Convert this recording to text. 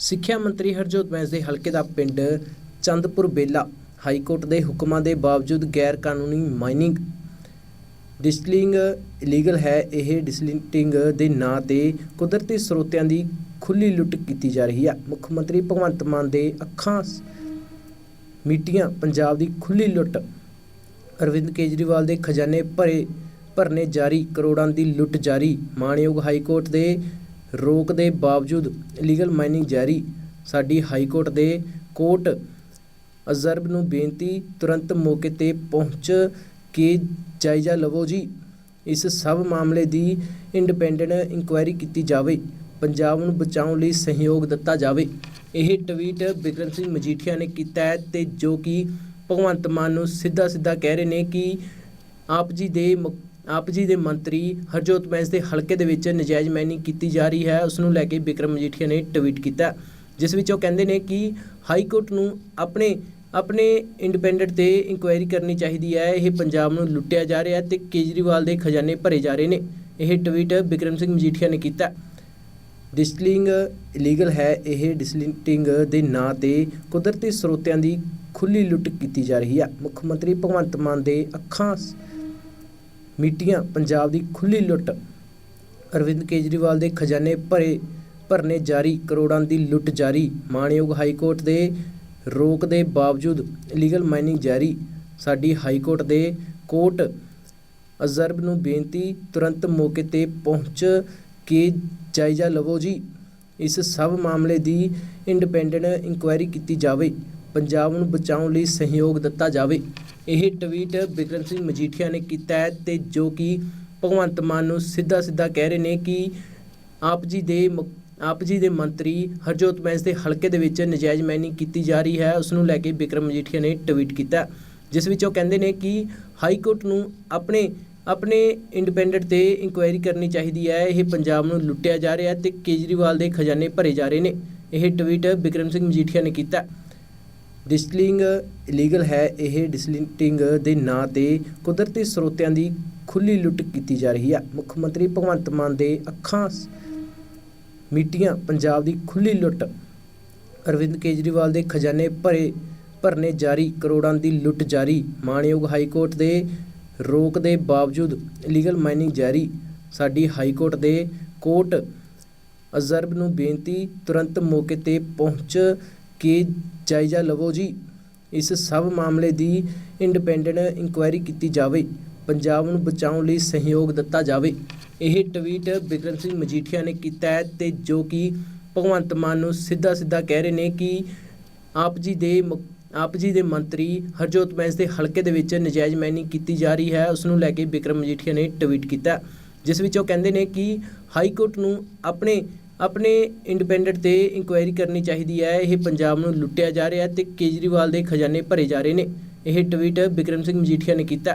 ਸਿੱਖਿਆ ਮੰਤਰੀ ਹਰਜੋਤ ਬੈਂਸ ਦੇ ਹਲਕੇ ਦਾ ਪਿੰਡ ਚੰਦਪੁਰ ਬੇਲਾ ਹਾਈ ਕੋਰਟ ਦੇ ਹੁਕਮਾਂ ਦੇ ਬਾਵਜੂਦ ਗੈਰ ਕਾਨੂੰਨੀ ਮਾਈਨਿੰਗ ਡਿਸਲਿੰਗ ਇਲੀਗਲ ਹੈ, ਇਹ ਡਿਸਲਿੰਟਿੰਗ ਦੇ ਨਾਂ ਤੇ ਕੁਦਰਤੀ ਸਰੋਤਿਆਂ ਦੀ ਖੁੱਲੀ ਲੁੱਟ ਕੀਤੀ ਜਾ ਰਹੀ ਹੈ। ਮੁੱਖ ਮੰਤਰੀ ਭਗਵੰਤ ਮਾਨ ਦੇ ਅੱਖਾਂ ਸ- ਮੀਟੀਆਂ, ਪੰਜਾਬ ਦੀ ਖੁੱਲੀ ਲੁੱਟ, ਅਰਵਿੰਦ ਕੇਜਰੀਵਾਲ ਦੇ ਖਜ਼ਾਨੇ ਭਰੇ, ਭਰਨੇ ਜਾਰੀ, ਕਰੋੜਾਂ ਦੀ ਲੁੱਟ ਜਾਰੀ, ਮਾਣਯੋਗ ਹਾਈ ਕੋਰਟ ਦੇ ਰੋਕ ਦੇ ਬਾਵਜੂਦ ਇਲੀਗਲ ਮਾਈਨਿੰਗ ਜਾਰੀ। ਸਾਡੀ ਹਾਈ ਕੋਰਟ ਦੇ ਕੋਰਟ ਅਜ਼ਰਬ ਨੂੰ ਬੇਨਤੀ ਤੁਰੰਤ ਮੌਕੇ ਤੇ ਪਹੁੰਚ ਕੇ ਜਾਇਜ਼ਾ ਲਵੋ ਜੀ। ਇਸ ਸਭ ਮਾਮਲੇ ਦੀ ਇੰਡੀਪੈਂਡੈਂਟ ਇਨਕੁਆਇਰੀ ਕੀਤੀ ਜਾਵੇ। ਪੰਜਾਬ ਨੂੰ ਬਚਾਉਣ ਲਈ ਸਹਿਯੋਗ ਦਿੱਤਾ ਜਾਵੇ। ਇਹ ਟਵੀਟ ਬਿਕਰਮ ਸਿੰਘ ਮਜੀਠੀਆ ਨੇ ਕੀਤਾ ਹੈ ਤੇ ਜੋ ਕਿ ਭਗਵੰਤ ਮਾਨ ਨੂੰ ਸਿੱਧਾ ਸਿੱਧਾ ਕਹਿ ਰਹੇ ਨੇ ਕਿ ਆਪ ਜੀ ਦੇ ਆਪ ਜੀ ਦੇ ਮੰਤਰੀ ਹਰਜੋਤ ਬੈਂਸ ਦੇ ਹਲਕੇ ਦੇ ਵਿੱਚ ਨਜਾਇਜ਼ ਮਾਈਨਿੰਗ ਕੀਤੀ ਜਾ ਰਹੀ ਹੈ ਉਸ ਨੂੰ ਲੈ ਕੇ ਬਿਕਰਮ ਮਜੀਠੀਆ ਨੇ ਟਵੀਟ ਕੀਤਾ। ਜਿਸ ਵਿੱਚ ਉਹ ਕਹਿੰਦੇ ਨੇ ਕਿ ਹਾਈ ਕੋਰਟ ਨੂੰ ਆਪਣੇ ਆਪਣੇ ਇੰਡੀਪੈਂਡੈਂਟ ਤੇ ਇਨਕੁਆਇਰੀ ਕਰਨੀ ਚਾਹੀਦੀ ਹੈ। ਇਹ ਪੰਜਾਬ ਨੂੰ ਲੁੱਟਿਆ ਜਾ ਰਿਹਾ ਹੈ ਤੇ ਕੇਜਰੀਵਾਲ ਦੇ ਖਜ਼ਾਨੇ ਭਰੇ ਜਾ ਰਹੇ ਨੇ। ਇਹ ਟਵੀਟ ਬਿਕਰਮ ਸਿੰਘ ਮਜੀਠੀਆ ਨੇ ਕੀਤਾ। ਡਿਸਲਿੰਗ ਇਲੀਗਲ ਹੈ। ਇਹ ਡਿਸਲਿੰਟਿੰਗ ਦੇ ਨਾਂ ਤੇ ਕੁਦਰਤੀ ਸਰੋਤਿਆਂ ਦੀ ਖੁੱਲੀ ਲੁੱਟ ਕੀਤੀ ਜਾ ਰਹੀ ਹੈ ਮੁੱਖ ਮੰਤਰੀ ਭਗਵੰਤ ਮਾਨ ਦੇ ਅੱਖਾਂ ਮੀਟੀਆਂ ਪੰਜਾਬ ਦੀ ਖੁੱਲੀ ਲੁੱਟ। ਅਰਵਿੰਦ ਕੇਜਰੀਵਾਲ ਦੇ ਖਜ਼ਾਨੇ ਭਰੇ, ਭਰਨੇ ਜਾਰੀ, ਕਰੋੜਾਂ ਦੀ ਲੁੱਟ ਜਾਰੀ। ਮਾਣਯੋਗ ਹਾਈ ਕੋਰਟ ਦੇ ਰੋਕ ਦੇ ਬਾਵਜੂਦ ਇਲੀਗਲ ਮਾਈਨਿੰਗ ਜਾਰੀ। ਸਾਡੀ ਹਾਈ ਕੋਰਟ ਦੇ ਕੋਰਟ ਅਜ਼ਰਬ ਨੂੰ ਬੇਨਤੀ, ਤੁਰੰਤ ਮੌਕੇ ਤੇ ਪਹੁੰਚ ਕੇ ਜਾਇਜ਼ਾ ਲਵੋ ਜੀ। ਇਸ ਸਭ ਮਾਮਲੇ ਦੀ ਇੰਡੀਪੈਂਡੈਂਟ ਇਨਕੁਆਇਰੀ ਕੀਤੀ ਜਾਵੇ। ਪੰਜਾਬ ਨੂੰ ਬਚਾਉਣ ਲਈ ਸਹਿਯੋਗ ਦਿੱਤਾ ਜਾਵੇ। ਇਹ ਟਵੀਟ ਬਿਕਰਮ ਸਿੰਘ ਮਜੀਠੀਆ ਨੇ ਕੀਤਾ ਹੈ ਤੇ ਜੋ ਕਿ ਭਗਵੰਤ ਮਾਨ ਨੂੰ ਸਿੱਧਾ ਸਿੱਧਾ ਕਹਿ ਰਹੇ ਨੇ ਕਿ ਆਪ ਜੀ ਦੇ ਮੁ- ਆਪ ਜੀ ਦੇ ਮੰਤਰੀ ਹਰਜੋਤ ਬੈਂਸ ਦੇ ਹਲਕੇ ਦੇ ਵਿੱਚ ਨਜਾਇਜ਼ ਮਾਈਨਿੰਗ ਕੀਤੀ ਜਾ ਰਹੀ ਹੈ, ਉਸ ਨੂੰ ਲੈ ਕੇ ਬਿਕਰਮ ਮਜੀਠੀਆ ਨੇ ਟਵੀਟ ਕੀਤਾ ਜਿਸ ਵਿੱਚ ਉਹ ਕਹਿੰਦੇ ਨੇ ਕਿ ਹਾਈ ਕੋਰਟ ਨੂੰ ਆਪਣੇ ਆਪਣੇ ਇੰਡੀਪੈਂਡੈਂਟ ਤੇ ਇਨਕੁਆਇਰੀ ਕਰਨੀ ਚਾਹੀਦੀ ਹੈ, ਇਹ ਪੰਜਾਬ ਨੂੰ ਲੁੱਟਿਆ ਜਾ ਰਿਹਾ ਹੈ ਤੇ ਕੇਜਰੀਵਾਲ ਦੇ ਖਜ਼ਾਨੇ ਭਰੇ ਜਾ ਰਹੇ ਨੇ। ਇਹ ਟਵੀਟ ਬਿਕਰਮ ਸਿੰਘ ਮਜੀਠੀਆ ਨੇ ਕੀਤਾ ਡਿਸਟਿਲਿੰਗ ਇਲੀਗਲ ਹੈ, ਇਹ ਡਿਸਟਿਲਿੰਗ ਦੇ ਨਾਂ ਤੇ ਕੁਦਰਤੀ ਸਰੋਤਿਆਂ ਦੀ ਖੁੱਲੀ ਲੁੱਟ ਕੀਤੀ ਜਾ ਰਹੀ ਹੈ। ਮੁੱਖ ਮੰਤਰੀ ਭਗਵੰਤ ਮਾਨ ਦੇ ਅੱਖਾਂ ਸ- ਮੀਟੀਆਂ, ਪੰਜਾਬ ਦੀ ਖੁੱਲੀ ਲੁੱਟ। ਅਰਵਿੰਦ ਕੇਜਰੀਵਾਲ ਦੇ ਖਜ਼ਾਨੇ ਭਰੇ, ਭਰਨੇ ਜਾਰੀ, ਕਰੋੜਾਂ ਦੀ ਲੁੱਟ ਜਾਰੀ। ਮਾਣਯੋਗ ਹਾਈ ਕੋਰਟ ਦੇ ਰੋਕ ਦੇ ਬਾਵਜੂਦ ਇਲੀਗਲ ਮਾਈਨਿੰਗ ਜਾਰੀ। ਸਾਡੀ ਹਾਈ ਕੋਰਟ ਦੇ ਕੋਰਟ ਅਜ਼ਰਬ ਨੂੰ ਬੇਨਤੀ, ਤੁਰੰਤ ਮੌਕੇ ਤੇ ਪਹੁੰਚ ਕੇ ਜਾਇਜ਼ਾ ਲਵੋ ਜੀ। ਇਸ ਸਭ ਮਾਮਲੇ ਦੀ ਇੰਡੀਪੈਂਡੈਂਟ ਇਨਕੁਆਇਰੀ ਕੀਤੀ ਜਾਵੇ। ਪੰਜਾਬ ਨੂੰ ਬਚਾਉਣ ਲਈ ਸਹਿਯੋਗ ਦਿੱਤਾ ਜਾਵੇ। ਇਹ ਟਵੀਟ ਬਿਕਰਮ ਸਿੰਘ ਮਜੀਠੀਆ ਨੇ ਕੀਤਾ ਹੈ ਤੇ ਜੋ ਕਿ ਭਗਵੰਤ ਮਾਨ ਨੂੰ ਸਿੱਧਾ ਸਿੱਧਾ ਕਹਿ ਰਹੇ ਨੇ ਕਿ ਆਪ ਜੀ ਦੇ ਮੁ- ਆਪ ਜੀ ਦੇ ਮੰਤਰੀ ਹਰਜੋਤ ਬੈਂਸ ਦੇ ਹਲਕੇ ਦੇ ਵਿੱਚ ਨਜਾਇਜ਼ ਮਾਈਨਿੰਗ ਕੀਤੀ ਜਾ ਰਹੀ ਹੈ। ਉਸ ਨੂੰ ਲੈ ਕੇ ਬਿਕਰਮ ਮਜੀਠੀਆ ਨੇ ਟਵੀਟ ਕੀਤਾ। ਜਿਸ ਵਿੱਚ ਉਹ ਕਹਿੰਦੇ ਨੇ ਕਿ ਹਾਈ ਕੋਰਟ ਨੂੰ ਆਪਣੇ ਆਪਣੇ ਇੰਡੀਪੈਂਡੈਂਟ ਤੇ ਇਨਕੁਆਇਰੀ ਕਰਨੀ ਚਾਹੀਦੀ ਹੈ। ਇਹ ਪੰਜਾਬ ਨੂੰ ਲੁੱਟਿਆ ਜਾ ਰਿਹਾ ਹੈ ਤੇ ਕੇਜਰੀਵਾਲ ਦੇ ਖਜ਼ਾਨੇ ਭਰੇ ਜਾ ਰਹੇ ਨੇ। ਇਹ ਟਵੀਟ ਬਿਕਰਮ ਸਿੰਘ ਮਜੀਠੀਆ ਨੇ ਕੀਤਾ।